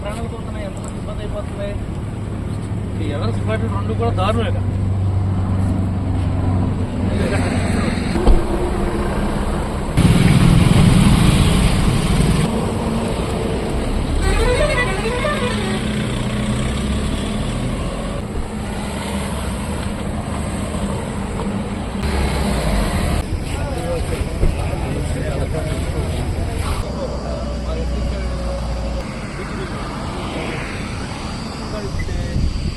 ప్రాణాలు పోతున్నాయి ఎంతమంది ఇబ్బంది అయిపోతున్నాయి. ఎవరెస్ట్ ఎలక్ట్రిక్ రెండు కూడా దారుణమే కదా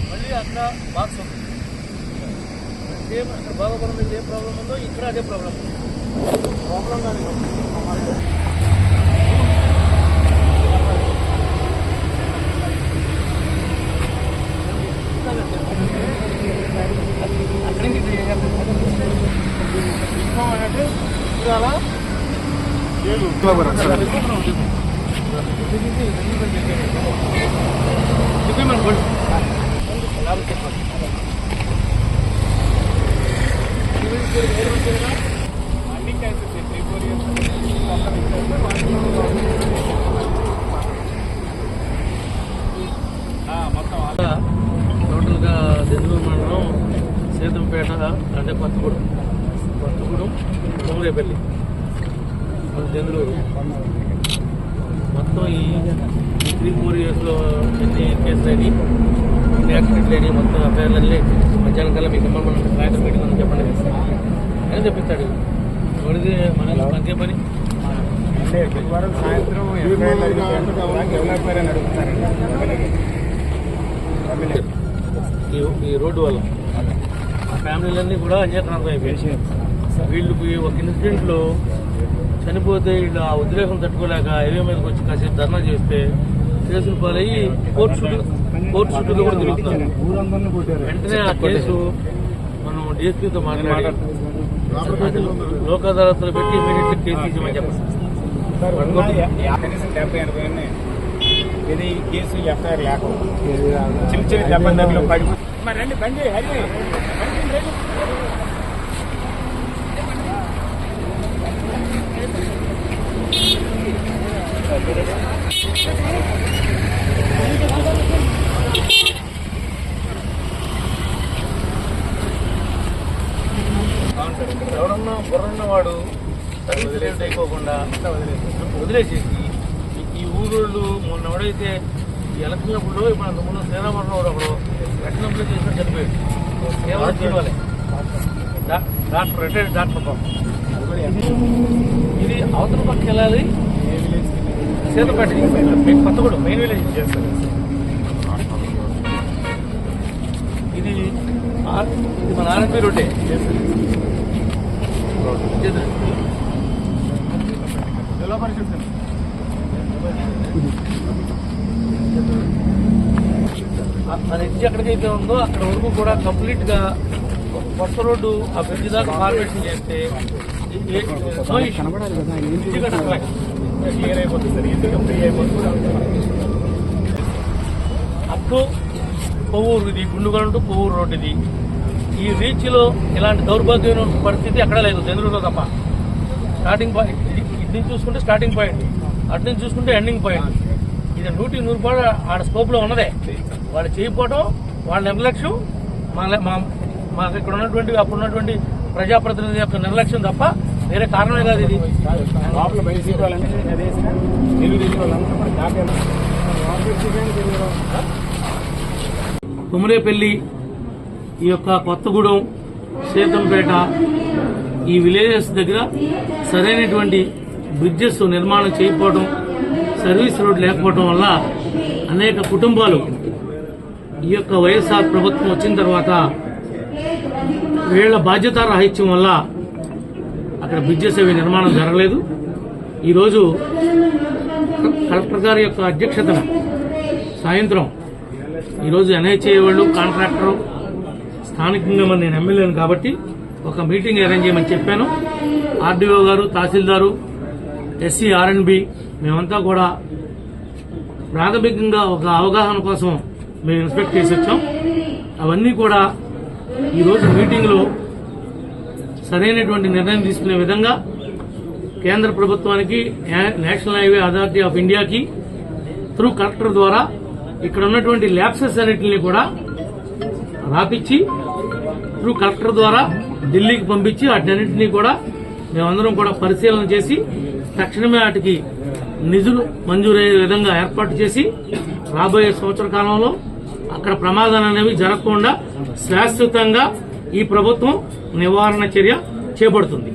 మళ్ళీ అక్కడ బాక్స్ ఉంది. సేమ్ అక్కడ మీద ఏ ప్రాబ్లం ఉందో ఇక్కడ అదే ప్రాబ్లం ప్రాబ్లం కానీ అక్కడి నుంచి అంటే ఇవాళ టోటల్గా దెందులూరు మండలం సేతంపేట అంటే కొత్తగూడెం. కొత్తగూడెం కొమరేపల్లి మన మొత్తం ఈ త్రీ ఫోర్ ఇయర్స్లో ఎన్ని కేసులు అయినాయి? యాక్సిడెంట్లు అయినాయి మొత్తం అఫైర్లు అన్నీ మధ్యాహ్నం కల్లా మీకు మనం సాయంత్రం మీటింగ్ ఉందని చెప్పండి అని చెప్పిస్తాడు. ఎవరిది? మన మనకే పని. సాయంత్రం ఈ రోడ్డు వల్ల ఫ్యామిలీలన్నీ కూడా అన్యత్రాంతం అయిపోయాయి. వీళ్ళకి ఒక ఇన్సిడెంట్లో చనిపోతే వీళ్ళు ఆ ఉద్రేకం తట్టుకోలేక హైవే మీదకి వచ్చి కాసేపు ధర్నా చేస్తే కేసులు పాలయ్యి కోర్టు చుట్టూ కోర్టు చుట్టూ కూడా తిరుగుతున్నారు. వెంటనే ఆ కేసు మనం డిఎస్పీతో మాట్లాడి లోక్ అదాలత్లో పెట్టి ఇమీడియట్లీ కేసు తీసుకోమని చెప్పండి. ఇది కేసు ఎఫ్ఐఆర్ లేకుండా చిన్న చిన్న దెబ్బలు పడి మరి రండి బండి హరి బండి రండి. ఎవడన్నా బుర్రన్న వాడు సర్వీస్ రేట్ అయిపోకుండా వదిలేసేసి ఈ- ఊరోళ్ళు మొన్న ఎవడైతే ఈ ఎలక్షన్ అప్పుడు ఇప్పుడు అంతకుముందు శ్రీరామరావు వాడు ఒకడు వెటనప్పుడు చేసిన చనిపోయాడు. కేవలం తీవాలి డాక్టర్ రిటైర్డ్ డాక్టర్ ఇది అవతల పక్కకి వెళ్ళాలి. సీతపేట మీకు కొత్తగూడెం మెయిన్ విలేజ్ చేస్తారు ఇది ఇది మన ఆర్ఎంపీ రోడ్డే. జిల్లా పరిషత్ మన ఇంటి ఎక్కడికైతే ఉందో అక్కడ వరకు కూడా కంప్లీట్గా కొత్త రోడ్డు ఆ బ్రిడ్జ్ దాకా ఫార్మేషన్ చేస్తే ఏ- కనబడాలి అయిపోతుంది అయిపోతుంది కొవ్వూరు ఇది గుండుగల్ టు కొవ్వూరు రోడ్డు ఇది ఈ రీచ్లో ఇలాంటి దౌర్భాగ్యమైన పరిస్థితి ఎక్కడా లేదు చంద్రులో తప్ప. స్టార్టింగ్ పాయింట్ ఇది నుంచి చూసుకుంటే స్టార్టింగ్ పాయింట్ అటు నుంచి చూసుకుంటే ఎండింగ్ పాయింట్ ఇది నూటి నూరు కూడా ఆడ స్కోప్లో ఉన్నదే. వాళ్ళు చేయకపోవడం వాళ్ళ నిర్లక్ష్యం మా మా మాకు ఇక్కడ ఉన్నటువంటి అప్పుడు ఉన్నటువంటి ప్రజాప్రతినిధి యొక్క నిర్లక్ష్యం తప్ప వేరే కారణమే కాదు ఇది. కుమరేపల్లి ఈ యొక్క కొత్తగూడెం సీతంపేట ఈ విలేజెస్ దగ్గర సరైనటువంటి బ్రిడ్జెస్ నిర్మాణం చేయకపోవడం సర్వీస్ రోడ్ లేకపోవడం వల్ల అనేక కుటుంబాలు ఈ యొక్క వైఎస్ఆర్ ప్రభుత్వం వచ్చిన తర్వాత వీళ్ళ బాధ్యత రాహిత్యం వల్ల అక్కడ బ్రిడ్జెస్ అవి నిర్మాణం జరగలేదు. ఈరోజు కలెక్టర్ గారి యొక్క అధ్యక్షతన సాయంత్రం ఈరోజు ఎన్హెచ్ఏ వాళ్ళు కాంట్రాక్టర్ స్థానికంగా మరి నేను ఎమ్మెల్యేను కాబట్టి ఒక మీటింగ్ అరేంజ్ చేయమని చెప్పాను. ఆర్డీఓ గారు తహసీల్దారు ఎస్సీ ఆర్ఎన్బి మేమంతా కూడా ప్రాథమికంగా ఒక అవగాహన కోసం మేము ఇన్స్పెక్ట్ చేసి వచ్చాం. అవన్నీ కూడా ఈరోజు మీటింగ్లో సరైనటువంటి నిర్ణయం తీసుకునే విధంగా కేంద్ర ప్రభుత్వానికి నేషనల్ హైవే అథారిటీ ఆఫ్ ఇండియాకి త్రూ కలెక్టర్ ద్వారా ఇక్కడ ఉన్నటువంటి ల్యాబ్సెస్ అన్నిటిని కూడా రాపిచ్చి ఇప్పుడు కలెక్టర్ ద్వారా ఢిల్లీకి పంపించి వాటన్నింటినీ కూడా మేమందరం కూడా పరిశీలన చేసి తక్షణమే వాటికి నిధులు మంజూరయ్యే విధంగా ఏర్పాటు చేసి రాబోయే సంవత్సర కాలంలో అక్కడ ప్రమాదాలు అనేవి జరగకుండా శాశ్వతంగా ఈ ప్రభుత్వం నివారణ చర్య చేపడుతుంది.